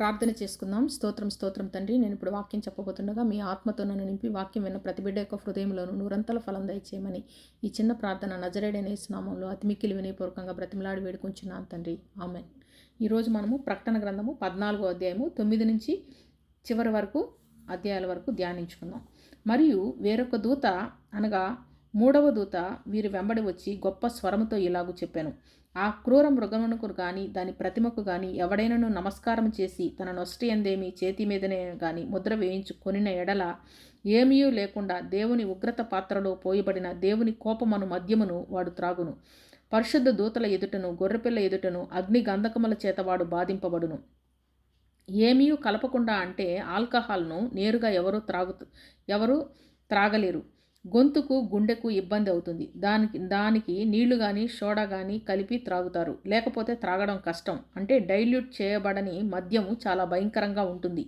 ప్రార్థన చేసుకుందాం. స్తోత్రం స్తోత్రం తండ్రి నేను ఇప్పుడు వాక్యం చెప్పబోతుండగా మీ ఆత్మతో నన్ను నింపి వాక్యం విన్న ప్రతి బిడ్డ యొక్క హృదయంలోను నూరంతల ఫలం దయచేయమని ఈ చిన్న ప్రార్థన నజరేడైన స్నామంలో అతిమిక్కిలు వినయపూర్వకంగా బ్రతిమలాడి వేడుకుంటున్నాను తండ్రి. ఆమెన్. ఈరోజు మనము ప్రకటన గ్రంథము పద్నాలుగో అధ్యాయము తొమ్మిది నుంచి చివరి వరకు అధ్యాయాల వరకు ధ్యానించుకుందాం. మరియు వేరొక దూత అనగా మూడవ దూత వీరి వెంబడి వచ్చి గొప్ప స్వరముతో ఇలాగూ చెప్పాను. ఆ క్రూర మృగమునకు గాని దాని ప్రతిమకు గాని ఎవడైనను నమస్కారం చేసి తన నొష్టి ఎందేమి చేతి మీదనే గాని ముద్ర వేయించు కొనిన ఎడల ఏమీ లేకుండా దేవుని ఉగ్రత పాత్రలో పోయబడిన దేవుని కోపమను మద్యమును వాడు త్రాగును. పరిశుద్ధ దూతల ఎదుటను గొర్రెపిల్ల ఎదుటను అగ్ని గంధకముల చేత వాడు బాధింపబడును. ఏమీ కలపకుండా అంటే ఆల్కహాల్ను నేరుగా ఎవరు త్రాగు ఎవరు త్రాగలేరు. గొంతుకు గుండెకు ఇబ్బంది అవుతుంది. దానికి దానికి నీళ్ళు కానీ సోడా కానీ కలిపి త్రాగుతారు. లేకపోతే త్రాగడం కష్టం. అంటే డైల్యూట్ చేయబడని మద్యము చాలా భయంకరంగా ఉంటుంది.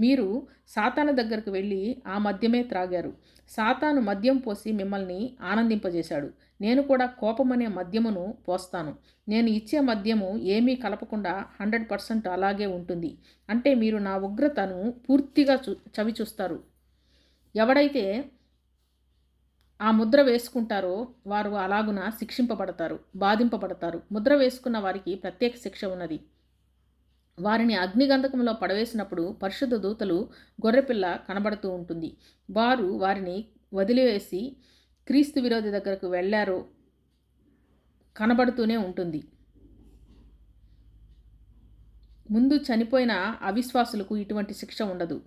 మీరు సాతాను దగ్గరకు వెళ్ళి ఆ మద్యమే త్రాగారు. సాతాను మద్యం పోసి మిమ్మల్ని ఆనందింపజేశాడు. నేను కూడా కోపమనే మద్యమును పోస్తాను. నేను ఇచ్చే మద్యము ఏమీ కలపకుండా హండ్రెడ్ పర్సెంట్ అలాగే ఉంటుంది. అంటే మీరు నా ఉగ్రతను పూర్తిగా చూ చవి చూస్తారు ఎవడైతే ఆ ముద్ర వేసుకుంటారో వారు అలాగున శిక్షింపబడతారు బాధింపబడతారు. ముద్ర వేసుకున్న వారికి ప్రత్యేక శిక్ష ఉన్నది. వారిని అగ్నిగంధకంలో పడవేసినప్పుడు పరిశుద్ధ దూతలు గొర్రెపిల్ల కనబడుతూ ఉంటుంది. వారు వారిని వదిలివేసి క్రీస్తు విరోధి దగ్గరకు వెళ్ళారో కనబడుతూనే ఉంటుంది. ముందు చనిపోయిన అవిశ్వాసులకు ఇటువంటి శిక్ష ఉండదు.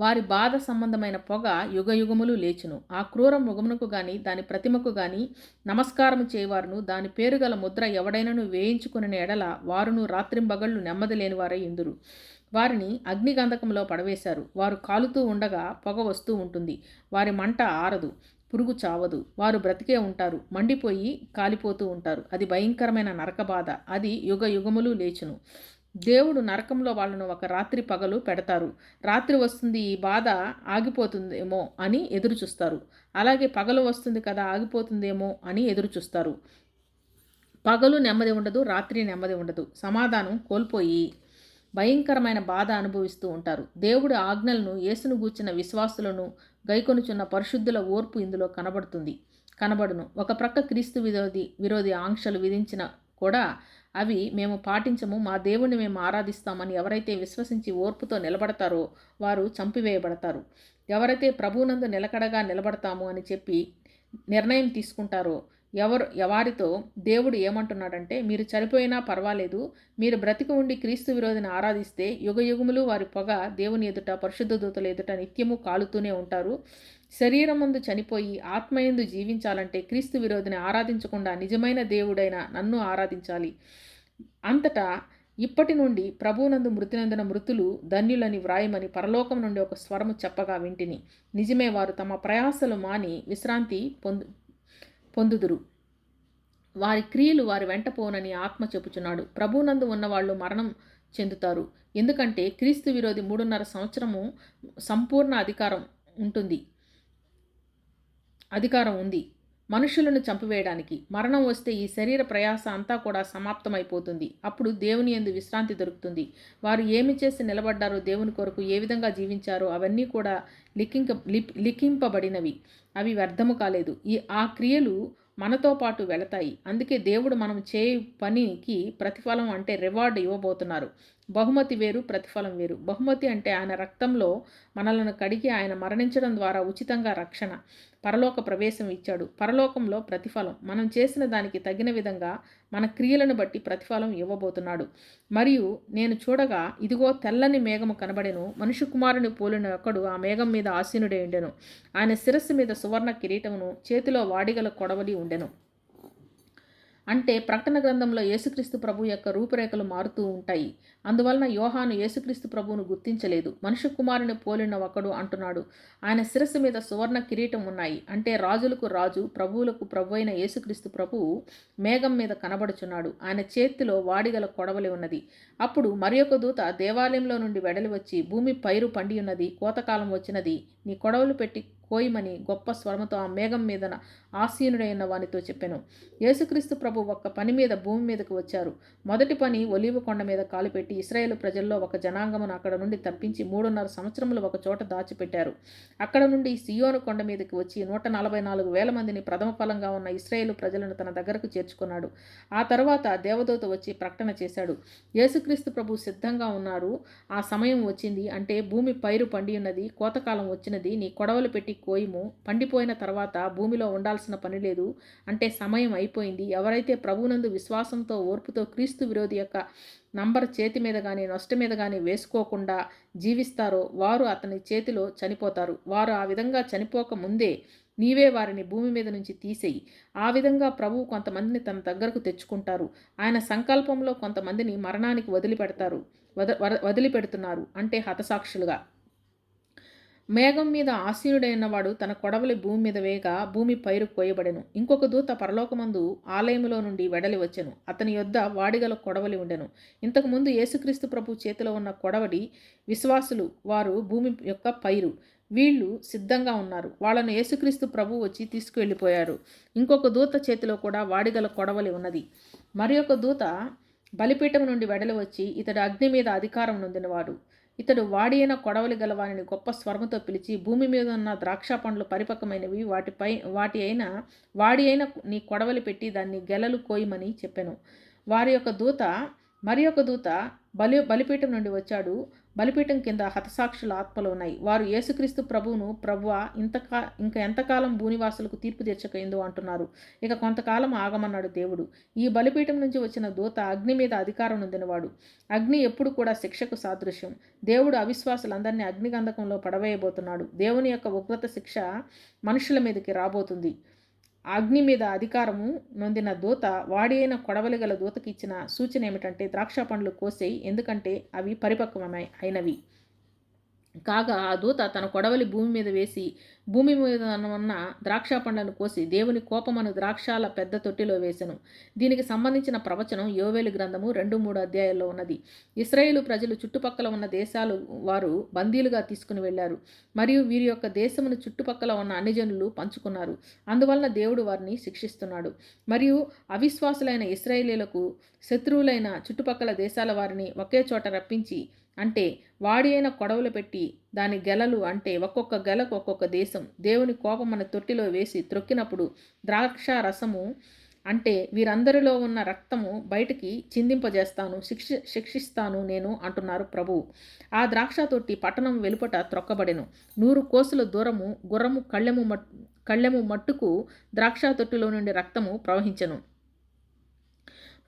వారి బాధ సంబంధమైన పొగ యుగయుగములు లేచును. ఆ క్రూర మృగమునకు గాని దాని ప్రతిమకు గాని నమస్కారం చేయవారును. దాని పేరు గల ముద్ర ఎవడైనను వేయించుకుని ఎడల వారును రాత్రింబగళ్ళు నెమ్మది లేనివారై ఎందురు ఇందురు. వారిని అగ్నిగంధకంలో పడవేశారు. వారు కాలుతూ ఉండగా పొగ వస్తూ ఉంటుంది. వారి మంట ఆరదు పురుగు చావదు. వారు బ్రతికే ఉంటారు. మండిపోయి కాలిపోతూ ఉంటారు. అది భయంకరమైన నరక బాధ అది యుగ యుగములు లేచును. దేవుడు నరకంలో వాళ్ళను ఒక రాత్రి పగలు పెడతారు. రాత్రి వస్తుంది ఈ బాధ ఆగిపోతుందేమో అని ఎదురు చూస్తారు. అలాగే పగలు వస్తుంది కదా ఆగిపోతుందేమో అని ఎదురు చూస్తారు. పగలు నెమ్మది ఉండదు రాత్రి నెమ్మది ఉండదు. సమాధానం కోల్పోయి భయంకరమైన బాధ అనుభవిస్తూ ఉంటారు. దేవుడు ఆజ్ఞలను యేసును గూర్చిన విశ్వాసులను గైకొనుచున్న పరిశుద్ధుల ఓర్పు ఇందులో కనబడుతుంది కనబడును. ఒక ప్రక్క క్రీస్తు విరోధి విరోధి ఆంక్షలు విధించిన కూడా అవి మేము పాటించము మా దేవుణ్ణి మేము ఆరాధిస్తామని ఎవరైతే విశ్వసించి ఓర్పుతో నిలబడతారో వారు చంపివేయబడతారు. ఎవరైతే ప్రభువునందు నిలకడగా నిలబడతాము అని చెప్పి నిర్ణయం తీసుకుంటారో ఎవరు ఎవరితో దేవుడు ఏమంటున్నాడంటే మీరు చనిపోయినా పర్వాలేదు మీరు బ్రతికి ఉండి క్రీస్తు విరోధిని ఆరాధిస్తే యుగ యుగములు వారి పొగ దేవుని ఎదుట పరిశుద్ధ దూతల ఎదుట నిత్యము కాలుతూనే ఉంటారు. శరీరముందు చనిపోయి ఆత్మయందు జీవించాలంటే క్రీస్తు విరోధిని ఆరాధించకుండా నిజమైన దేవుడైన నన్ను ఆరాధించాలి. అంతటా ఇప్పటి నుండి ప్రభువునందు మృతినందున మృతులు ధన్యులని వ్రాయమని పరలోకం నుండి ఒక స్వరము చెప్పగా వింటిని. నిజమే వారు తమ ప్రయాసలు మాని విశ్రాంతి పొందు పొందుదురు. వారి క్రియలు వారి వెంట పోనని ఆత్మ చెప్పుచున్నాడు ప్రభునందు ఉన్నవాళ్ళు మరణం చెందుతారు. ఎందుకంటే క్రీస్తు విరోధి మూడున్నర సంవత్సరము సంపూర్ణ అధికారం ఉంటుంది. అధికారం ఉంది. మనుషులను చంపివేయడానికి మరణం వస్తే ఈ శరీర ప్రయాస అంతా కూడా సమాప్తమైపోతుంది. అప్పుడు దేవుని ఎందు విశ్రాంతి దొరుకుతుంది. వారు ఏమి చేసి నిలబడ్డారో దేవుని కొరకు ఏ విధంగా జీవించారో అవన్నీ కూడా లిఖింక లిఖింపబడినవి. అవి వ్యర్థము కాలేదు. ఈ ఆ క్రియలు మనతో పాటు వెళతాయి. అందుకే దేవుడు మనం చేయ పనికి ప్రతిఫలం అంటే రివార్డ్ ఇవ్వబోతున్నారు. బహుమతి వేరు ప్రతిఫలం వేరు. బహుమతి అంటే ఆయన రక్తంలో మనలను కడిగి ఆయన మరణించడం ద్వారా ఉచితంగా రక్షణ పరలోక ప్రవేశం ఇచ్చాడు. పరలోకంలో ప్రతిఫలం మనం చేసిన దానికి తగిన విధంగా మన క్రియలను బట్టి ప్రతిఫలం ఇవ్వబోతున్నాడు. మరియు నేను చూడగా ఇదిగో తెల్లని మేఘము కనబడెను మనుషు కుమారుని పోలిన ఒకడు ఆ మేఘం మీద ఆసీనుడే ఉండెను. ఆయన శిరస్సు మీద సువర్ణ కిరీటమును చేతిలో వాడిగల కొడవలి ఉండెను. అంటే ప్రకటన గ్రంథంలో యేసుక్రీస్తు ప్రభు యొక్క రూపురేఖలు మారుతూ ఉంటాయి. అందువలన యోహాను యేసుక్రీస్తు ప్రభువును గుర్తించలేదు. మనుష్య కుమారుని పోలిన ఒకడు అంటున్నాడు. ఆయన శిరస్సు మీద సువర్ణ కిరీటం ఉన్నాయి. అంటే రాజులకు రాజు ప్రభువులకు ప్రభు అయిన యేసుక్రీస్తు ప్రభువు మేఘం మీద కనబడుచున్నాడు. ఆయన చేతిలో వాడిగల కొడవలి ఉన్నది. అప్పుడు మరి ఒక దూత దేవాలయంలో నుండి వెడలి వచ్చి భూమి పైరు పండి ఉన్నది కోతకాలం వచ్చినది. నీ కొడవలు పెట్టి కోయమని గొప్ప స్వరముతో ఆ మేఘం మీదన ఆసీనుడైన వానితో చెప్పాను. యేసుక్రీస్తు ప్రభు ఒక్క పని మీద భూమి మీదకు వచ్చారు. మొదటి పని ఒలీవ కొండ మీద కాలుపెట్టి ఇస్రాయేల్ ప్రజల్లో ఒక జనాంగమును అక్కడ నుండి తప్పించి మూడున్నర సంవత్సరములు ఒక చోట దాచిపెట్టారు. అక్కడ నుండి సియోను కొండ మీదకి వచ్చి నూట నలభై నాలుగు వేల మందిని ప్రథమ ఫలంగా ఉన్న ఇస్రాయేల్ ప్రజలను తన దగ్గరకు చేర్చుకున్నాడు. ఆ తర్వాత దేవదూత వచ్చి ప్రకటన చేశాడు. యేసుక్రీస్తు ప్రభు సిద్ధంగా ఉన్నారు. ఆ సమయం వచ్చింది అంటే భూమి పైరు పండి ఉన్నది కోతకాలం వచ్చినది నీ కొడవలు పెట్టి కోయము పండిపోయిన తర్వాత భూమిలో ఉండాల్సిన పని లేదు అంటే సమయం అయిపోయింది. ఎవరైతే ప్రభునందు విశ్వాసంతో ఓర్పుతో క్రీస్తు విరోధి యొక్క నంబర్ చేతి మీద కానీ నష్ట మీద కానీ వేసుకోకుండా జీవిస్తారో వారు అతని చేతిలో చనిపోతారు. వారు ఆ విధంగా చనిపోక ముందే నీవే వారిని భూమి మీద నుంచి తీసేయి. ఆ విధంగా ప్రభువు కొంతమందిని తన దగ్గరకు తెచ్చుకుంటారు. ఆయన సంకల్పంలో కొంతమందిని మరణానికి వదిలిపెడతారు. వద వదిలిపెడుతున్నారు. అంటే హతసాక్షులుగా. మేఘం మీద ఆసీనుడైనవాడు తన కొడవలి భూమి మీద వేగా భూమి పైరు కోయబడెను. ఇంకొక దూత పరలోకమందు ఆలయములో నుండి వెడలి వచ్చెను. అతని యొద్ద వాడిగల కొడవలి ఉండెను. ఇంతకుముందు యేసుక్రీస్తు ప్రభు చేతిలో ఉన్న కొడవడి విశ్వాసులు వారు భూమి యొక్క పైరు. వీళ్ళు సిద్ధంగా ఉన్నారు. వాళ్ళను యేసుక్రీస్తు ప్రభు వచ్చి తీసుకువెళ్ళిపోయారు. ఇంకొక దూత చేతిలో కూడా వాడిగల కొడవలి ఉన్నది. మరి ఒక దూత బలిపీఠం నుండి వెడలి వచ్చి ఇతడు అగ్ని మీద అధికారం నొందినవాడు. ఇతడు వాడి అయిన కొడవలి గలవానిని గొప్ప స్వరముతో పిలిచి భూమి మీద ఉన్న ద్రాక్ష పండ్లు పరిపక్వమైనవి వాటిపై వాటి అయిన వాడి అయిన నీ కొడవలి పెట్టి దాన్ని గెలలు కోయమని చెప్పాను. వారి యొక్క దూత మరి యొక్క దూత బలి బలిపీఠం నుండి వచ్చాడు. బలిపీఠం కింద హతసాక్షుల ఆత్మలు ఉన్నాయి. వారు యేసుక్రీస్తు ప్రభువును ప్రభువ ఇంతకా ఇంకా ఎంతకాలం భూనివాసులకు తీర్పు తీర్చకైందో అంటున్నారు. ఇక కొంతకాలం ఆగమన్నాడు దేవుడు. ఈ బలిపీఠం నుంచి వచ్చిన దూత అగ్ని మీద అధికారం నొందినవాడు. అగ్ని ఎప్పుడు కూడా శిక్షకు సాదృశ్యం. దేవుడు అవిశ్వాసులందరినీ అగ్నిగంధకంలో పడవేయబోతున్నాడు. దేవుని యొక్క ఉగ్రత శిక్ష మనుషుల మీదకి రాబోతుంది. అగ్ని మీద అధికారము నొందిన దూత వాడి అయిన కొడవలి గల దూతకి ఇచ్చిన సూచన ఏమిటంటే ద్రాక్ష పండ్లు కోసేయి ఎందుకంటే అవి పరిపక్వమై అయినవి. కాగా ఆ దూత తన కొడవలి భూమి మీద వేసి భూమి మీద ఉన్న ద్రాక్ష పండ్లను కోసి దేవుని కోపమను ద్రాక్షాల పెద్ద తొట్టిలో వేసెను. దీనికి సంబంధించిన ప్రవచనం యోవేలు గ్రంథము రెండు మూడు అధ్యాయాల్లో ఉన్నది. ఇస్రాయేలు ప్రజలు చుట్టుపక్కల ఉన్న దేశాలు వారు బందీలుగా తీసుకుని వెళ్ళారు. మరియు వీరి యొక్క దేశమును చుట్టుపక్కల ఉన్న అన్ని జనులు పంచుకున్నారు. అందువలన దేవుడు వారిని శిక్షిస్తున్నాడు. మరియు అవిశ్వాసులైన ఇస్రాయేలీలకు శత్రువులైన చుట్టుపక్కల దేశాల వారిని ఒకే చోట రప్పించి అంటే వాడి అయిన కొడవలు పెట్టి దాని గెలలు అంటే ఒక్కొక్క గెలకు ఒక్కొక్క దేశం. దేవుని కోపం తొట్టిలో వేసి త్రొక్కినప్పుడు ద్రాక్ష రసము అంటే వీరందరిలో ఉన్న రక్తము బయటికి చిందింపజేస్తాను శిక్ష శిక్షిస్తాను నేను అంటున్నారు ప్రభువు. ఆ ద్రాక్ష తొట్టి పట్టణం వెలుపట త్రొక్కబడెను. నూరు కోసుల దూరము గుర్రము కళ్ళెము మట్ కళ్ళెము మట్టుకు ద్రాక్ష తొట్టిలో నుండి రక్తము ప్రవహించను.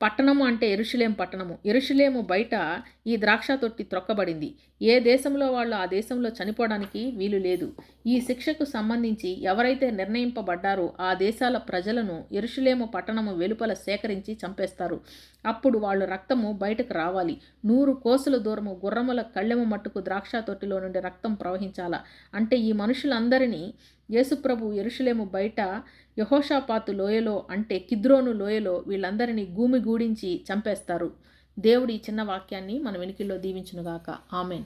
పట్టణము అంటే ఎరుషులేం పట్టణము. ఎరుషులేము బయట ఈ ద్రాక్ష తొట్టి త్రొక్కబడింది. ఏ దేశంలో వాళ్ళు ఆ దేశంలో చనిపోవడానికి వీలు లేదు. ఈ శిక్షకు సంబంధించి ఎవరైతే నిర్ణయింపబడ్డారో ఆ దేశాల ప్రజలను ఎరుషులేము పట్టణము వెలుపల సేకరించి చంపేస్తారు. అప్పుడు వాళ్ళు రక్తము బయటకు రావాలి. నూరు కోసుల దూరము గుర్రముల కళ్ళెము మట్టుకు ద్రాక్ష తొట్టిలో నుండి రక్తం ప్రవహించాలా. అంటే ఈ మనుషులందరినీ యేసుప్రభు ఎరుషులేము బయట యహోషాపాతు లోయలో అంటే కిద్రోను లోయలో వీళ్ళందరినీ గూమి గూడించి చంపేస్తారు. దేవుడి చిన్న వాక్యాన్ని మన వెనుకల్లో దీవించునుగాక. ఆమెన్.